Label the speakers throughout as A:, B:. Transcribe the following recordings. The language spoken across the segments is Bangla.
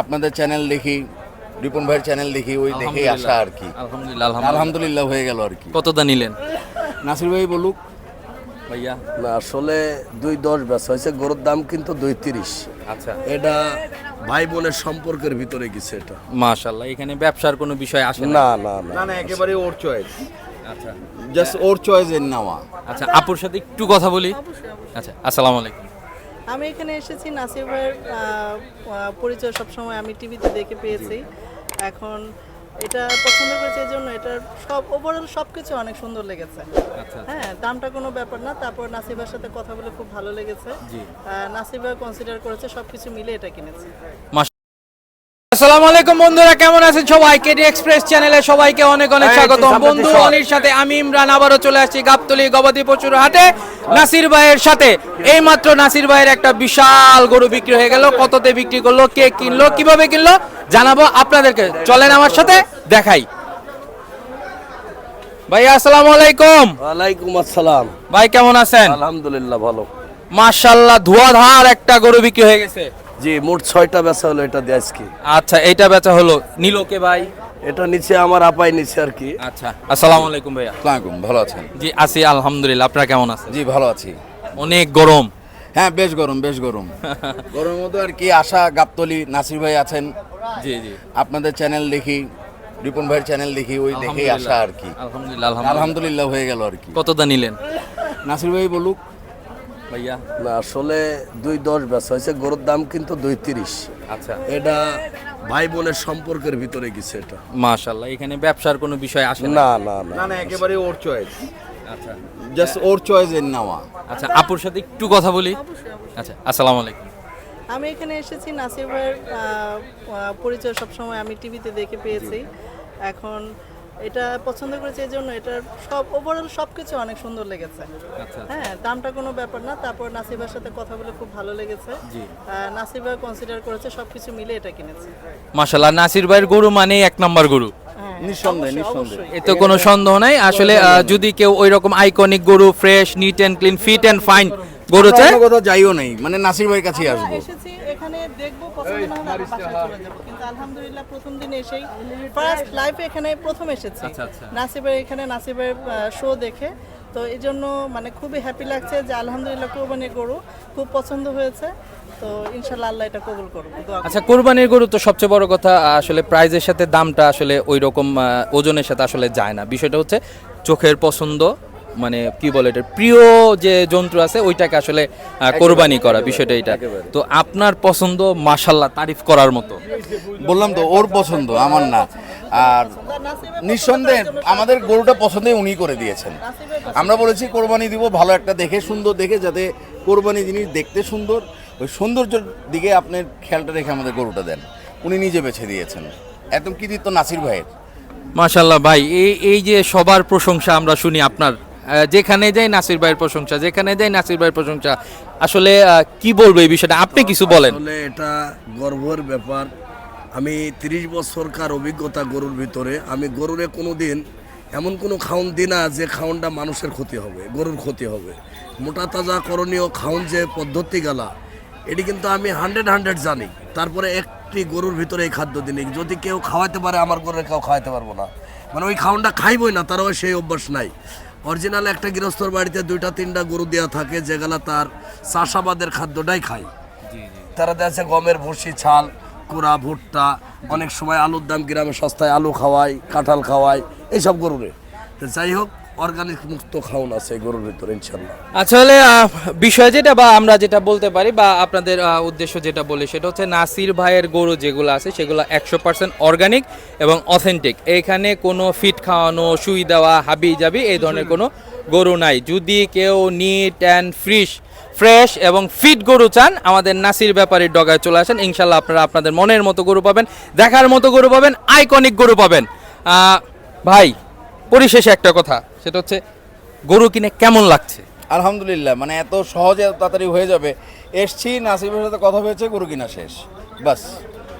A: আপনাদের চ্যানেল দেখি রিপন ভাইয়ের চ্যানেল দেখি ওই দেখেই আসা আর কি।
B: আলহামদুলিল্লাহ আলহামদুলিল্লাহ।
A: হয়ে গেল আর কি।
B: কতটা নিলেন?
A: নাসির ভাই বলুক।
B: ভাইয়া?
C: না আসলে দুই দশ বেচা হয়েছে গরুর দাম কিন্তু দুই তিরিশ।
B: আচ্ছা।
C: এটা ভাই বোনের সম্পর্কের ভিতরে গেছে এটা।
B: মাশাল্লাহ এখানে ব্যবসার কোনো বিষয় আসে না?
C: না না না
A: না না একেবারে ওর চয়েস
B: আচ্ছা।
A: জাস্ট ওর চয়েস এর নেওয়া।
B: আচ্ছা আপুর সাথে একটু কথা বলি। আচ্ছা আসসালামু আলাইকুম।
D: আমি এখানে এসেছি নাসির ভাইয়ের আহ, আহ, পরিচয় সবসময় আমি টিভিতে দেখে পেয়েছি। এখন এটা পছন্দ করেছি এই জন্য এটার সব ওভারঅল সব কিছু অনেক সুন্দর লেগেছে।
B: আচ্ছা
D: হ্যাঁ দামটা কোনো ব্যাপার না তারপর নাসিবার সাথে কথা বলে খুব ভালো লেগেছে। নাসিবা কনসিডার করেছে সব কিছু মিলে এটা কিনেছে।
B: আসসালামু আলাইকুম বন্ধুরা কেমন আছেন সবাই? কেডি এক্সপ্রেস চ্যানেলে সবাইকে অনেক অনেক স্বাগতম। বন্ধু অনির সাথে আমি ইমরান আবারও চলে আসছি গাবতলি গবাদি পশুর হাটে। নাসির ভাইয়ের সাথে। এই মাত্র নাসির ভাইয়ের একটা বিশাল গরু বিক্রি হয়ে গেল। কততে বিক্রি করল কে কিনলো কীভাবে কিনলো জানাব আপনাদেরকে। চলেন আমার সাথে দেখাই। ভাই আসসালামু আলাইকুম।
C: ওয়ালাইকুম আসসালাম।
B: ভাই কেমন আছেন?
C: আলহামদুলিল্লাহ ভালো।
B: মাশাল্লাহ ধোয়াধার একটা গরু বিক্রি হয়ে গেছে।
C: জি মোট ছয়টা বেচা হলো এটা দিয়ে আজকে।
B: আচ্ছা এইটা বেচা হলো নিল কে ভাই?
C: এটা নিচে আমার আপাই নিচে আর কি।
B: আচ্ছা আসসালামু আলাইকুম ভাইয়া।
A: আসসালামাইকুম ভালো আছেন?
B: জি আছি আলহামদুলিল্লাহ আপনারা কেমন আছেন?
A: জি ভালো আছি।
B: অনেক গরম।
A: হ্যাঁ বেশ গরম বেশ গরম। গরমের মধ্যে আর কি আশা গাবতলি নাসির ভাই আছেন।
B: জি জি।
A: আপনাদের চ্যানেল দেখি রিপন ভাইয়ের চ্যানেল দেখি ওই দেখেই আসা আর কি।
B: আলহামদুলিল্লাহ আলহামদুলিল্লাহ।
A: আলহামদুলিল্লাহ হয়ে গেল আর কি।
B: কতটা নিলেন?
A: নাসির ভাই বলুক
B: ভাইয়া?
C: না আসলে দুই দশ বেচা হয়েছে গরুর দাম কিন্তু দুই তিরিশ।
B: আচ্ছা।
C: এটা ভাই বোনের সম্পর্কের ভিতরে গেছে এটা।
B: মাশাল্লাহ এখানে ব্যবসার কোনো বিষয় আসে না?
C: না না না।
A: একেবারে ওর চয়েস
B: আচ্ছা।
A: জাস্ট ওর চয়েস এর নেওয়া।
B: আচ্ছা আপুর সাথে একটু কথা বলি। আচ্ছা আসসালামু আলাইকুম।
D: আমি এখানে এসেছি আহ, পরিচয় সবসময় আমি টিভিতে দেখে পেয়েছি। এখন এটা পছন্দ করেছি এই জন্য এটার সব ওভারঅল সব কিছু অনেক সুন্দর লেগেছে।
B: আচ্ছা
D: হ্যাঁ দামটা কোনো ব্যাপার না। তারপর নাসিবার সাথে কথা বলে খুব ভালো লেগেছে। নাসিবা কনসিডার করেছে সব কিছু মিলে এটা কিনেছে।
B: মাশাল্লাহ নাসির ভাইয়ের গরু মানে এক নম্বর গরু।
D: হ্যাঁ
A: নিঃসন্দেহে
D: অবশ্যই,
A: নিঃসন্দেহে।
B: এতে কোনো সন্দেহ নাই। আসলে যদি কেউ ওই রকম আইকনিক গরু fresh neat and clean fit and fine গরু
A: কোথাও যাইও নেই। মানে নাসির ভাইয়ের কাছেই
D: আমরা
A: আসব।
D: এখানে দেখব পছন্দ না আলহামদুলিল্লাহ প্রথম দিন এসেই ফার্স্ট লাইফে এখানে প্রথম এসেছি।
B: আচ্ছা, আচ্ছা।
D: নাসিবের এখানে নাসিবের শো দেখে। তো এই জন্য মানে খুবই হ্যাপি লাগছে যে আলহামদুলিল্লাহ কোরবানির গরু খুব পছন্দ হয়েছে। তো ইনশাল্লাহ আল্লাহ এটা কবুল করব
B: আচ্ছা কোরবানির গরু তো সবচেয়ে বড় কথা আসলে প্রাইজের সাথে দামটা আসলে ওই রকম ওজনের সাথে আসলে যায় না। বিষয়টা হচ্ছে চোখের পছন্দ মানে কি বলে এটা প্রিয় যে যন্ত্র আছে ওইটাকে আসলে কোরবানি করা বিষয়টা এটা তো আপনার পছন্দ মাশাল্লাহ তারিফ করার মতো।
A: বললাম তো ওর পছন্দ আমার না। আর নিঃসন্দেহে আমাদের গরুটা পছন্দে উনি করে দিয়েছেন। আমরা বলেছি কোরবানি দিব ভালো একটা দেখে সুন্দর দেখে যাতে কোরবানি জিনিস দেখতে সুন্দর। ওই সৌন্দর্যের দিকে আপনার খেয়ালটা রেখে আমাদের গরুটা দেন। উনি নিজে বেছে দিয়েছেন। একদম কৃতিত্ব নাসির ভাইয়ের।
B: মাশাল্লাহ ভাই এই এই যে সবার প্রশংসা আমরা শুনি আপনার যেখানে যাই নাসির ভাইয়ের প্রশংসা, যেখানে যাই নাসির ভাইয়ের প্রশংসা, আসলে কি বলব এই বিষয়টা? আপনি কিছু বলেন।
C: আসলে এটা গর্বের ব্যাপার। আমি তিরিশ বছরকার অভিজ্ঞতা গরুর ভিতরে। আমি গরুরে কোনো দিন এমন কোনো খাউন দিই না যে খাউনটা মানুষের ক্ষতি হবে, গরুর ক্ষতি হবে। মোটা তাজা করণীয় খাউন যে পদ্ধতি গেলা এটি কিন্তু আমি হান্ড্রেড হান্ড্রেড জানি। তারপরে একটি গরুর ভিতরে এই খাদ্য দিনই যদি কেউ খাওয়াতে পারে, আমার গরুরে কেউ খাওয়াতে পারব না। মানে ওই খাউনটা খাইবই না, তারও সেই অভ্যাস নাই। অরিজিনাল একটা গৃহস্থর বাড়িতে দুইটা তিনটা গরু দেওয়া থাকে যেগুলো তার চাষাবাদের খাদ্যটাই খায়। তারা দেখা গমের ভুসি ছাল কুড়া ভুট্টা অনেক সময় আলুর দাম গ্রামে সস্তায় আলু খাওয়াই কাঁঠাল খাওয়াই এইসব গরুরে। তো যাই হোক অর্গানিক মুক্ত খাওয়ান আছে গরুর ভিতরে ইনশাল্লাহ
B: আসলে বিষয় যেটা বা আমরা যেটা বলতে পারি বা আপনাদের উদ্দেশ্য যেটা বলি, সেটা হচ্ছে নাসির ভাইয়ের গরু যেগুলো আছে, সেগুলো একশো পার্সেন্ট অর্গানিক এবং অথেন্টিক এখানে কোনো ফিট খাওয়ানো, সুই দেওয়া, হাবি যাবি এই ধরনের কোনো গরু নাই। যদি কেউ নিট অ্যান্ড ফ্রিশ ফ্রেশ এবং ফিট গরু চান, আমাদের নাসির ব্যাপারীর ডগায় চলে আসেন। ইনশাল্লাহ আপনারা আপনাদের মনের মতো গরু পাবেন, দেখার মতো গরু পাবেন আইকনিক গরু পাবেন। ভাই পরিশেষে একটা কথা সেটা হচ্ছে গরু কিনে কেমন লাগছে?
A: আলহামদুলিল্লাহ মানে এত সহজে এত তাড়াতাড়ি হয়ে যাবে। এসছি নাসিবের সাথে কথা হয়েছে গরু কিনা শেষ। বাস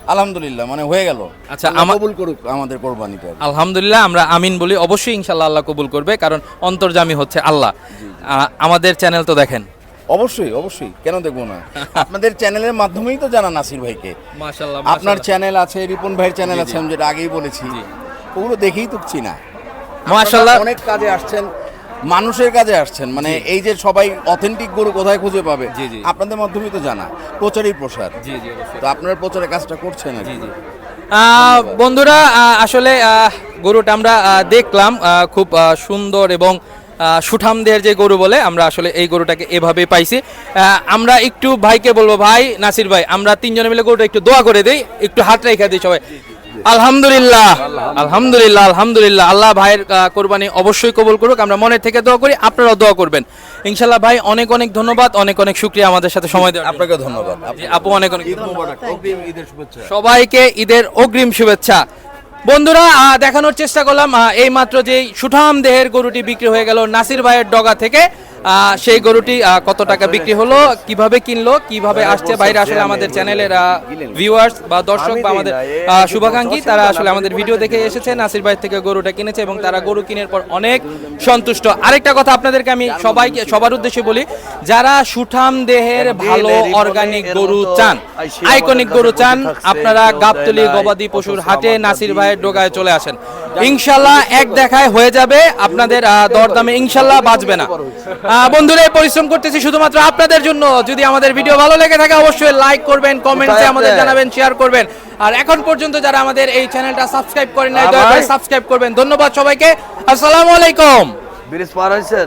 A: আলহামদুলিল্লাহ মানে হয়ে গেল।
B: আচ্ছা, আমা-
A: কবুল করুক আমাদের কোরবানিটা।
B: আলহামদুলিল্লাহ আমরা আমিন বলি অবশ্যই ইনশাল্লাহ আল্লাহ কবুল করবে কারণ অন্তর্জামী হচ্ছে আল্লাহ। আমাদের চ্যানেল তো দেখেন।
A: অবশ্যই অবশ্যই কেন দেখব না? আপনাদের চ্যানেলের মাধ্যমেই তো জানা নাসির ভাইকে। আপনার চ্যানেল আছে রিপন ভাইয়ের চ্যানেল আছে আমি যেটা আগেই বলেছি। ওগুলো দেখেই তো চিনা আপনারা অনেক কাজে আসছেন মানুষের কাজে আসছেন মানে এই যে সবাই অথেন্টিক গরু কোথায় খুঁজে পাবে
B: জি, জি।
A: আপনাদের মাধ্যমে তো জানা প্রচারই প্রসার।
B: জি জি
A: তো আপনার প্রচারের কাজটা করছেন কি।
B: আহ, বন্ধুরা আসলে গরুটা আমরা দেখলাম খুব সুন্দর এবং সুঠামদের যে গরু বলে আমরা আসলে এই গরুটাকে এভাবে পাইছি। আমরা একটু ভাইকে বলব ভাই নাসির ভাই আমরা তিনজনে মিলে গরুটা একটু দোয়া করে দেই একটু হাত রেখে দিই সবাই। আলহামদুলিল্লাহ আলহামদুলিল্লাহ আলহামদুলিল্লাহ। আল্লাহ ভাইয়ের কোরবানি অবশ্যই কবুল করুক আমরা মনের থেকে দোয়া করি আপনারাও দোয়া করবেন। ইনশাল্লাহ ভাই অনেক অনেক ধন্যবাদ অনেক অনেক শুক্রিয়া আমাদের সাথে সময় দেওয়ার
A: আপনাকে ধন্যবাদ।
B: আপু অনেক অনেক
A: ঈদ মোবারক অগ্রিম ঈদের শুভেচ্ছা।
B: সবাইকে ঈদের অগ্রিম শুভেচ্ছা। বন্ধুরা আহ, দেখানোর চেষ্টা করলাম আহ, এই মাত্র যেই সুঠাম দেহের গরুটি বিক্রি হয়ে গেল নাসির ভাইয়ের ডগা থেকে। সেই গরুটি কত টাকা বিক্রি হলো কীভাবে কিনলো কীভাবে আসছে বাইরে আসলে আমাদের চ্যানেলের ভিউয়ার্স বা দর্শক বা আমাদের শুভাকাঙ্ক্ষী তারা আসলে আমাদের ভিডিও দেখে এসেছে নাসির ভাই থেকে গরুটা কিনেছে এবং তারা গরু কিনের পর অনেক সন্তুষ্ট। আরেকটা কথা আপনাদেরকে আমি সবাইকে সবার উদ্দেশ্যে বলি যারা সুঠাম দেহের ভালো অর্গানিক গরু চান আইকনিক গরু চান আপনারা গাবতলি গবাদি পশুর হাটে নাসির ভাইয়ের ডোগায় চলে আসেন। ইনশাল্লাহ এক দেখায় হয়ে যাবে আপনাদের দরদামে ইনশাল্লাহ বাঁচবে না। বন্ধুরা পরিশ্রম করতেছি শুধুমাত্র আপনাদের জন্য। যদি আমাদের ভিডিও ভালো লেগে থাকে অবশ্যই লাইক করবেন কমেন্টে আমাদের জানাবেন শেয়ার করবেন। আর এখন পর্যন্ত যারা আমাদের এই চ্যানেলটা সাবস্ক্রাইব করেন নাই দয়া করে সাবস্ক্রাইব করবেন। ধন্যবাদ সবাইকে। আসসালামু আলাইকুম।
E: ব্রিজ পার হয়েছেন।